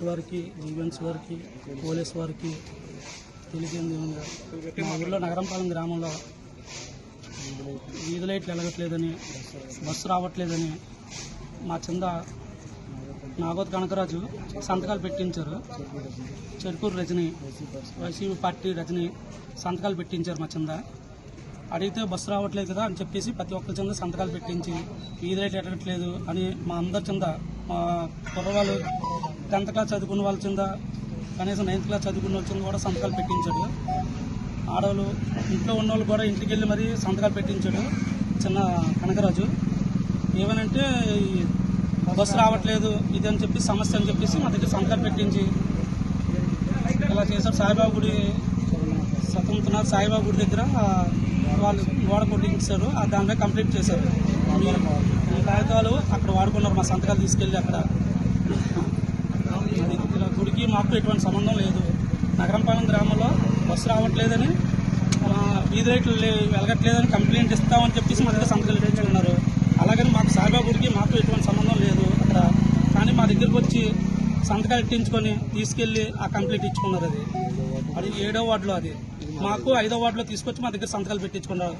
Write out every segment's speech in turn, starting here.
Court వారికి జీవెన్స్ వారికి police వారికి తెలియజేయండి. మా ఊళ్ళో నగరంపాలెం గ్రామంలో వీధి లైట్లు వెలగట్లేదని బస్సు రావట్లేదని మా చింద నాగోత్ కనకరాజు సంతకాలు పెట్టించారు. చెరుకూరు రజని వైసీపీ పార్టీ రజని సంతకాలు పెట్టించారు మా చింద. అడిగితే బస్సు రావట్లేదు కదా అని చెప్పేసి ప్రతి ఒక్కరి చింద సంతకాలు పెట్టించి వీధి లైట్లు ఎట్టట్లేదు అని మా అందరి చింద మా కుర్రవాళ్ళు టెన్త్ క్లాస్ చదువుకున్న వాళ్ళ చింద కనీసం నైన్త్ క్లాస్ చదువుకున్న వాళ్ళ చింద కూడా సంతకాలు పెట్టించాడు. ఆడవాళ్ళు ఇంట్లో ఉన్న వాళ్ళు కూడా ఇంటికి వెళ్ళి మరీ సంతకాలు పెట్టించాడు చిన్న కనకరాజు. ఏమనంటే బస్సు రావట్లేదు ఇది అని చెప్పి సమస్య అని చెప్పేసి మా దగ్గర సంతకాలు పెట్టించి ఇలా చేశారు సాయిబాబా గుడి స్వతంత్రనాథ్ సాయిబాబా గుడి దగ్గర వాళ్ళు గోడ కొట్టించారు. ఆ దానిపై కంప్లీట్ చేశారు. మీ కాగితాలు అక్కడ వాడుకున్నారు మా సంతకాలు తీసుకెళ్ళి అక్కడ. గుడికి మాకు ఎటువంటి సంబంధం లేదు. నగరంపాలెం గ్రామంలో బస్సు రావట్లేదని ఆ, వీధి లైట్లు లే- వెలగట్లేదని కంప్లైంట్ ఇస్తామని చెప్పేసి మా దగ్గర సంతకాలు పెట్టించుకున్నారు అలాగని మాకు సాయిబాబా గుడికి మాకు ఎటువంటి సంబంధం లేదు అక్కడ. కానీ మా దగ్గరికి వచ్చి సంతకాలు ఎట్టించుకొని తీసుకెళ్ళి ఆ కంప్లీట్ ఇచ్చుకున్నారు అది. అది ఏడో వార్డులో అది. మాకు ఐదో వార్డులో తీసుకొచ్చి మా దగ్గర సంతకాలు పెట్టించుకున్నారు.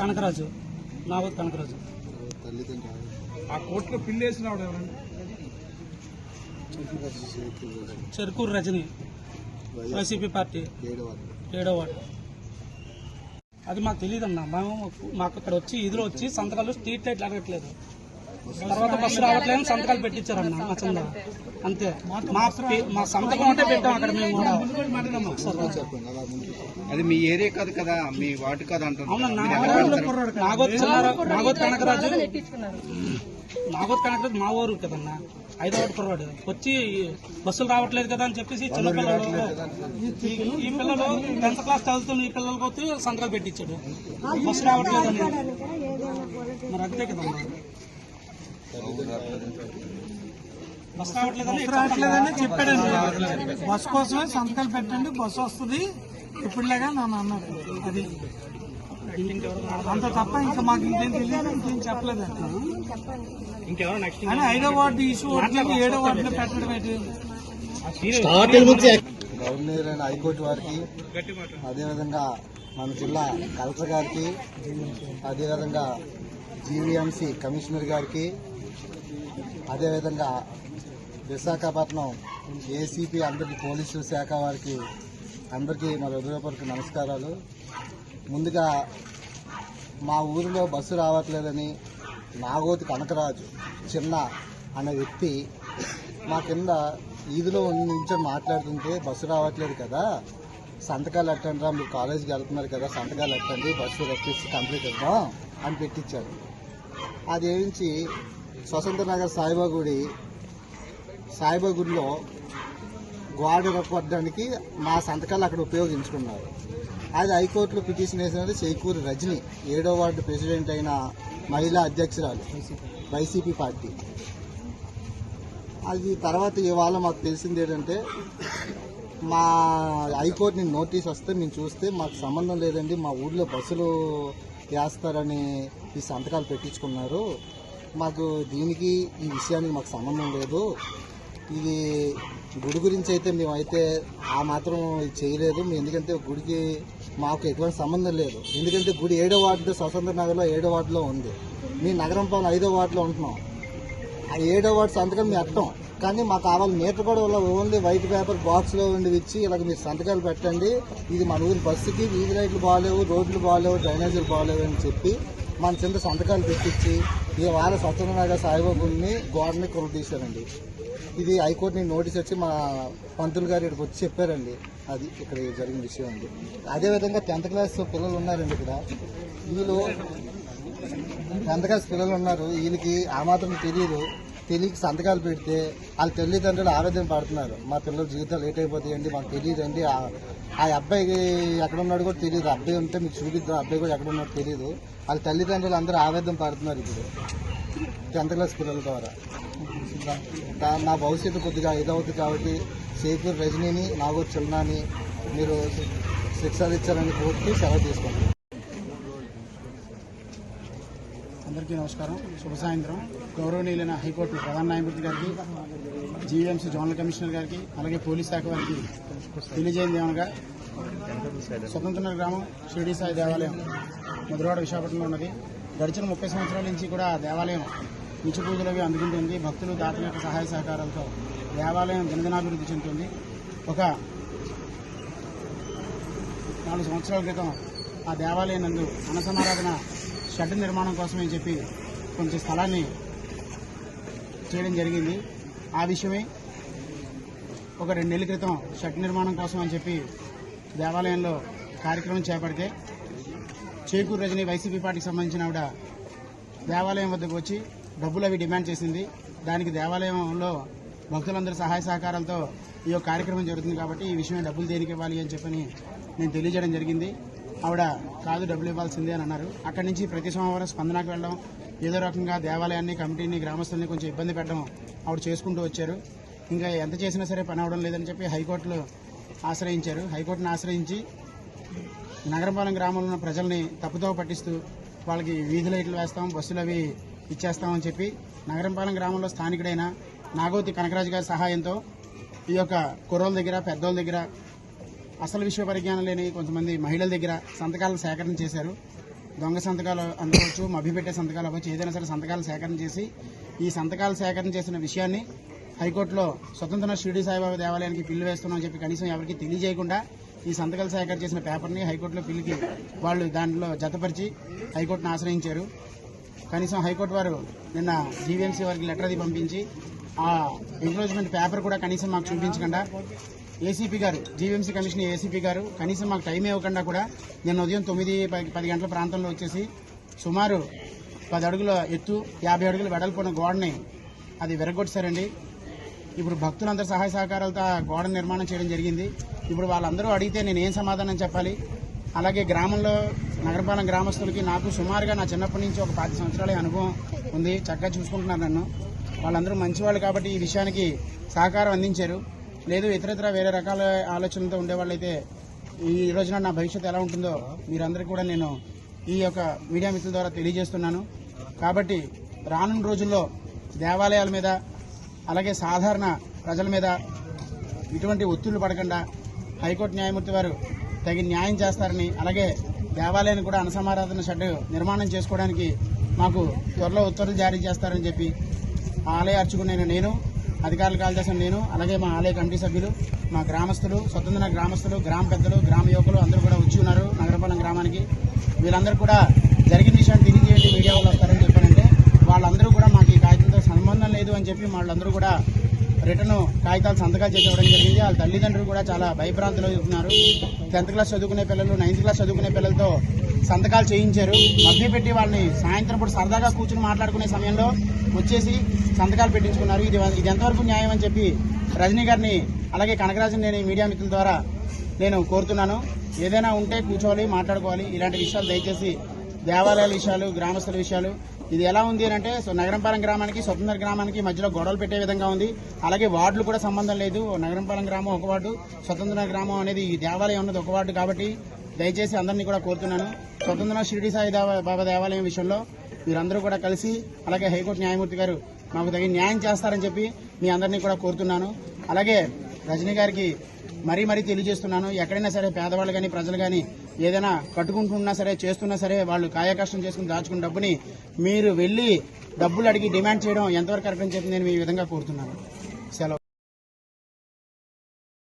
కనకరాజు నావత్ కనకరాజు. ఆ కోర్టులో పిల్లి వేసిన వాడు ఎవరండి? Cherukuru Rajani YCP party. ఏడో వార్డు. అది మాకు తెలియదు అన్న మేము మాకు ఇక్కడ వచ్చి ఇదిలో వచ్చి సంతకాలు స్ట్రీట్ లైట్ అడగట్లేదు. తర్వాత బస్సు రావట్లేదు సంతకాలు పెట్టించారన్న మా చంద. అంతే. మా సంతకం అంటే పెట్టాం అక్కడ మేము అది మీ ఏరియా కాదు కదా మీ వార్డు కాదు అంటున్నారు. అవునన్నా నాగోత్ నాగోత్ కనకరాజు నాగోత్ కనకరాజు మా ఊరు కదన్నా. ఐదో వాడు కుర్రాడు వచ్చి బస్సులు రావట్లేదు కదా అని చెప్పేసి చిన్న పిల్లలు ఈ- ఈ పిల్లలు టెన్త్ క్లాస్ చదువుతున్న ఈ పిల్లలకి వచ్చి సంతకాలు పెట్టించాడు. బస్సు రావట్లేదు అని. మరి అంతే కదమ్మా బస్సు రావట్లేదని రావట్లేదని చెప్పాడండి. బస్ కోసమే సంతకాలు పెట్టండి బస్సు వస్తుంది. ఇప్పుడులాగా నన్ను అన్నాడు. అది అంత తప్ప ఇంకా మాకు ఇంకేం తెలియదు ఇంకేం చెప్పలేదండి ఇంకెవరో నెక్స్ట్ అని ఐదో వార్డు ఇష్యూ ఓట్లకి ఏడో వార్డులో పెట్టడం ఏంటి? గవర్నర్ హైకోర్టు వారికి అదేవిధంగా మన జిల్లా కలెక్టర్ గారికి అదేవిధంగా జీవీఎంసీ కమిషనర్ గారికి అదేవిధంగా విశాఖపట్నం ఏసీపీ అందరికీ పోలీసు శాఖ వారికి అందరికీ మన హృదయపూర్వక నమస్కారాలు. ముందుగా మా ఊరిలో బస్సు రావట్లేదని నాగోతి కనకరాజు చిన్న అనే వ్యక్తి మా కింద ఈదులో నుంచి మాట్లాడుతుంటే బస్సు రావట్లేదు కదా సంతకాలు ఎట్టండి రా మీరు కాలేజీకి వెళ్తున్నారు కదా సంతకాలు ఎట్టండి బస్సు రప్పిస్తే కంప్లీట్ ఇద్దాం అని పెట్టించారు అది ఏమించి స్వతంత్ర నగర్ సాయిబాబా గుడి సాయిబాబా గుడిలో గోడ కొట్టడానికి మా సంతకాలు అక్కడ ఉపయోగించుకున్నారు. అది హైకోర్టులో పిటిషన్ వేసినది చేకూరి రజని. ఏడో వార్డు ప్రెసిడెంట్ అయిన మహిళా అధ్యక్షురాలు వైసీపీ పార్టీ. అది తర్వాత ఇవాళ మాకు తెలిసింది ఏంటంటే మా హైకోర్టు నోటీస్ వస్తే మేము చూస్తే మాకు సంబంధం లేదండి మా ఊళ్ళో బస్సులు వేస్తారని ఈ సంతకాలు పెట్టించుకున్నారు. మాకు దీనికి ఈ విషయానికి మాకు సంబంధం లేదు. ఇది గుడి గురించి అయితే మేమైతే ఆ మాత్రం చేయలేదు. ఎందుకంటే గుడికి మాకు ఎటువంటి సంబంధం లేదు. ఎందుకంటే గుడి ఏడో వార్డు స్వతంత్ర నగర్లో ఏడో వార్డులో ఉంది. మీ నగరం పాలన ఐదో వార్డులో ఉంటున్నాం. ఆ ఏడో వార్డు సంతకం మేము అట్టం కానీ మాకు కావాలి మీటర్ కూడా ఓన్లీ వైట్ పేపర్ బాక్స్లో ఉండి ఇచ్చి ఇలాగ మీరు సంతకాలు పెట్టండి. ఇది మన ఊరి బస్సుకి వీధి లైట్లు బాగాలేవు రోడ్లు బాగాలేవు డ్రైనేజీలు బాగాలేవు అని చెప్పి మన కింద సంతకాలు పెట్టించి ఈ వార సత్యనారాయణ సాయిబాబుని గోడని కొలతీశారండి ఇది హైకోర్టు నోటీస్ వచ్చి మా పంతులు గారు ఇక్కడికి వచ్చి చెప్పారండి. అది ఇక్కడ జరిగిన విషయం అండి. అదేవిధంగా టెన్త్ క్లాస్ పిల్లలు ఉన్నారండి ఇక్కడ. వీళ్ళు టెన్త్ క్లాస్ పిల్లలు ఉన్నారు. వీళ్ళకి ఆ మాత్రం తెలియదు తెలియక సంతకాలు పెడితే వాళ్ళ తల్లిదండ్రులు ఆవేదన పడుతున్నారు. మా పిల్లల జీవితాలు లేట్ అయిపోతాయండి మాకు తెలియదండి. ఆ అబ్బాయికి ఎక్కడ ఉన్నాడు కూడా తెలియదు అబ్బాయి ఉంటే మీకు చూపిద్దాం. అబ్బాయి కూడా ఎక్కడ ఉన్నాడో తెలియదు వాళ్ళ తల్లిదండ్రులు అందరూ ఆవేదన పడుతున్నారు ఇప్పుడు టెన్త్ క్లాస్ పిల్లల ద్వారా. నా భవిష్యత్తు కొద్దిగా ఇదవుతుంది కాబట్టి షేపూర్ రజనీని నాగోర్ చిల్నాని మీరు శిక్ష ఇచ్చారని కోర్టు సెలవు తీసుకుంటాను అందరికీ నమస్కారం. శుభ సాయంత్రం. గౌరవనీయులైన హైకోర్టు ప్రధాన న్యాయమూర్తి గారికి జీవీఎంసీ జోనల్ కమిషనర్ గారికి అలాగే పోలీస్ శాఖ వారికి తెలియజేయండి ఏమనగా స్వతంత్ర గ్రామం షిరిడి సాయి దేవాలయం మధురవాడ విశాఖపట్నంలో ఉన్నది. గడిచిన ముప్పై సంవత్సరాల నుంచి కూడా ఆ దేవాలయం నిత్య పూజలు అవి అందుకుంటుంది. భక్తులు దాతల యొక్క సహాయ సహకారాలతో దేవాలయం దినదినాభివృద్ధి చెందుతుంది. ఒక నాలుగు సంవత్సరాల క్రితం ఆ దేవాలయం నందు అనసమారాధన షెడ్ నిర్మాణం కోసమని చెప్పి కొంచెం స్థలాన్ని చేయడం జరిగింది. ఆ విషయమే ఒక రెండు నెలల క్రితం షెడ్ నిర్మాణం కోసం అని చెప్పి దేవాలయంలో కార్యక్రమం చేపడితే చేకూరు రజని వైసీపీ పార్టీకి సంబంధించిన ఆవిడ దేవాలయం వద్దకు వచ్చి డబ్బులు అవి డిమాండ్ చేసింది. దానికి దేవాలయంలో భక్తులందరి సహాయ సహకారాలతో ఈ యొక్క కార్యక్రమం జరుగుతుంది కాబట్టి ఈ విషయం డబ్బులు దేనికి ఇవ్వాలి అని చెప్పని నేను తెలియజేయడం జరిగింది. ఆవిడ కాదు డబ్బులు ఇవ్వాల్సిందే అని అన్నారు. అక్కడి నుంచి ప్రతి సోమవారం స్పందనకు వెళ్ళడం ఏదో రకంగా దేవాలయాన్ని కమిటీని గ్రామస్తుల్ని కొంచెం ఇబ్బంది పెట్టడం ఆవిడ చేసుకుంటూ వచ్చారు. ఇంకా ఎంత చేసినా సరే పని అవడం లేదని చెప్పి హైకోర్టులో ఆశ్రయించారు. హైకోర్టును ఆశ్రయించి నగరపాలెం గ్రామంలో ఉన్న ప్రజల్ని తప్పుతో పట్టిస్తూ వాళ్ళకి వీధి లైట్లు వేస్తాం బస్సులు అవి ఇచ్చేస్తామని చెప్పి నగరంపాలెం గ్రామంలో స్థానికుడైన నాగోతి కనకరాజు గారి సహాయంతో ఈ యొక్క కుర్రోల దగ్గర పెద్దోళ్ళ దగ్గర అసలు విషయ పరిజ్ఞానం లేని కొంతమంది మహిళల దగ్గర సంతకాలు సేకరణ చేశారు. దొంగ సంతకాలు అందుకోవచ్చు మభ్యపెట్టే సంతకాలు అవ్వచ్చు ఏదైనా సరే సంతకాలు సేకరణ చేసి ఈ సంతకాలు సేకరణ చేసిన విషయాన్ని హైకోర్టులో స్వతంత్ర షిరిడి సాయిబాబా దేవాలయానికి బిల్లు వేస్తున్నామని చెప్పి కనీసం ఎవరికి తెలియజేయకుండా ఈ సంతకాలు సేకరణ చేసిన పేపర్ని హైకోర్టులో పిల్లికి వాళ్ళు దాంట్లో జతపరిచి హైకోర్టును ఆశ్రయించారు. కనీసం హైకోర్టు వారు నిన్న జీవీఎంసీ వారికి లెటర్ అది పంపించి ఆ ఎంక్లోజ్మెంట్ పేపర్ కూడా కనీసం మాకు చూపించకుండా ఏసీపీ గారు జీవీఎంసీ కమిషన్ ఏసీపీ గారు కనీసం మాకు టైం ఇవ్వకుండా కూడా నిన్న ఉదయం తొమ్మిది పది పది గంటల ప్రాంతంలో వచ్చేసి సుమారు పది అడుగుల ఎత్తు యాభై అడుగుల వెడల్పున్న గోడని అది విరగొట్టారండి ఇప్పుడు భక్తులందరూ సహాయ సహకారాలతో ఆ గోడ నిర్మాణం చేయడం జరిగింది. ఇప్పుడు వాళ్ళందరూ అడిగితే నేను ఏం సమాధానం చెప్పాలి? అలాగే గ్రామంలో నగరపాలెం గ్రామస్తులకి నాకు సుమారుగా నా చిన్నప్పటి నుంచి ఒక పది సంవత్సరాల అనుభవం ఉంది. చక్కగా చూసుకుంటున్నారు నన్ను. వాళ్ళందరూ మంచివాళ్ళు కాబట్టి ఈ విషయానికి సహకారం అందించారు. లేదు ఇతరత్ర వేరే రకాల ఆలోచనలతో ఉండేవాళ్ళైతే ఈ రోజున నా భవిష్యత్తు ఎలా ఉంటుందో మీరందరికీ కూడా నేను ఈ యొక్క మీడియా మిత్రుల ద్వారా తెలియజేస్తున్నాను. కాబట్టి రానున్న రోజుల్లో దేవాలయాల మీద అలాగే సాధారణ ప్రజల మీద ఇటువంటి ఒత్తిళ్ళు పడకుండా హైకోర్టు న్యాయమూర్తి వారు తగిన న్యాయం చేస్తారని అలాగే దేవాలయాన్ని కూడా అనసమారాధన షెడ్ నిర్మాణం చేసుకోవడానికి మాకు త్వరలో ఉత్తర్వులు జారీ చేస్తారని చెప్పి ఆ ఆలయ అర్చుకునే నేను అధికారులు కాల్చేసిన నేను అలాగే మా ఆలయ కమిటీ సభ్యులు మా గ్రామస్తులు స్వతంత్ర గ్రామస్తులు గ్రామ పెద్దలు గ్రామ యువకులు అందరూ కూడా వచ్చి ఉన్నారు నగరపాలెం గ్రామానికి. వీళ్ళందరూ కూడా జరిగిన విషయాన్ని తెలియజేయండి మీడియా వాళ్ళు వస్తారని చెప్పారంటే వాళ్ళందరూ కూడా మాకు ఈ కాగితంతో సంబంధం లేదు అని చెప్పి వాళ్ళందరూ కూడా రిటర్న్ కాగితాలు సంతకాలు చేసి ఇవ్వడం జరిగింది. వాళ్ళ తల్లిదండ్రులు కూడా చాలా భయభ్రాంతులు ఉన్నారు. టెన్త్ క్లాస్ చదువుకునే పిల్లలు నైన్త్ క్లాస్ చదువుకునే పిల్లలతో సంతకాలు చేయించారు. మభ్యపెట్టి వాళ్ళని సాయంత్రం పూట సరదాగా కూర్చుని మాట్లాడుకునే సమయంలో వచ్చేసి సంతకాలు పెట్టించుకున్నారు. ఇది ఇది ఎంతవరకు న్యాయం అని చెప్పి రజనీ గారిని అలాగే కనకరాజుని నేను మీడియా మిత్రుల ద్వారా నేను కోరుతున్నాను. ఏదైనా ఉంటే కూర్చోవాలి మాట్లాడుకోవాలి. ఇలాంటి విషయాలు దయచేసి దేవాలయాల విషయాలు గ్రామస్తుల విషయాలు ఇది ఎలా ఉంది అని అంటే సో నగరంపాలెం గ్రామానికి స్వతంత్ర గ్రామానికి మధ్యలో గొడవలు పెట్టే విధంగా ఉంది. అలాగే వార్డులు కూడా సంబంధం లేదు. నగరంపాలెం గ్రామం ఒక వార్డు స్వతంత్ర గ్రామం అనేది ఈ దేవాలయం ఉన్నది ఒక వార్డు కాబట్టి దయచేసి అందరినీ కూడా కోరుతున్నాను. స్వతంత్ర షిరిడి సాయి దేవ- బాబా దేవాలయం విషయంలో మీరందరూ కూడా కలిసి అలాగే హైకోర్టు న్యాయమూర్తి గారు మాకు తగిన న్యాయం చేస్తారని చెప్పి మీ అందరినీ కూడా కోరుతున్నాను. అలాగే రజనీ గారికి మరీ మరీ తెలియజేస్తున్నాను. ఎక్కడైనా సరే పేదవాళ్ళు కానీ ప్రజలు కానీ ఏదైనా కట్టుకుంటున్నా సరే చేస్తున్నా సరే వాళ్ళు కాయకష్టం చేసుకుని దాచుకున్న డబ్బుని మీరు వెళ్ళి డబ్బులు అడిగి డిమాండ్ చేయడం ఎంతవరకు కరెక్ట్ అని చెప్పి నేను ఈ విధంగా కోరుతున్నాను.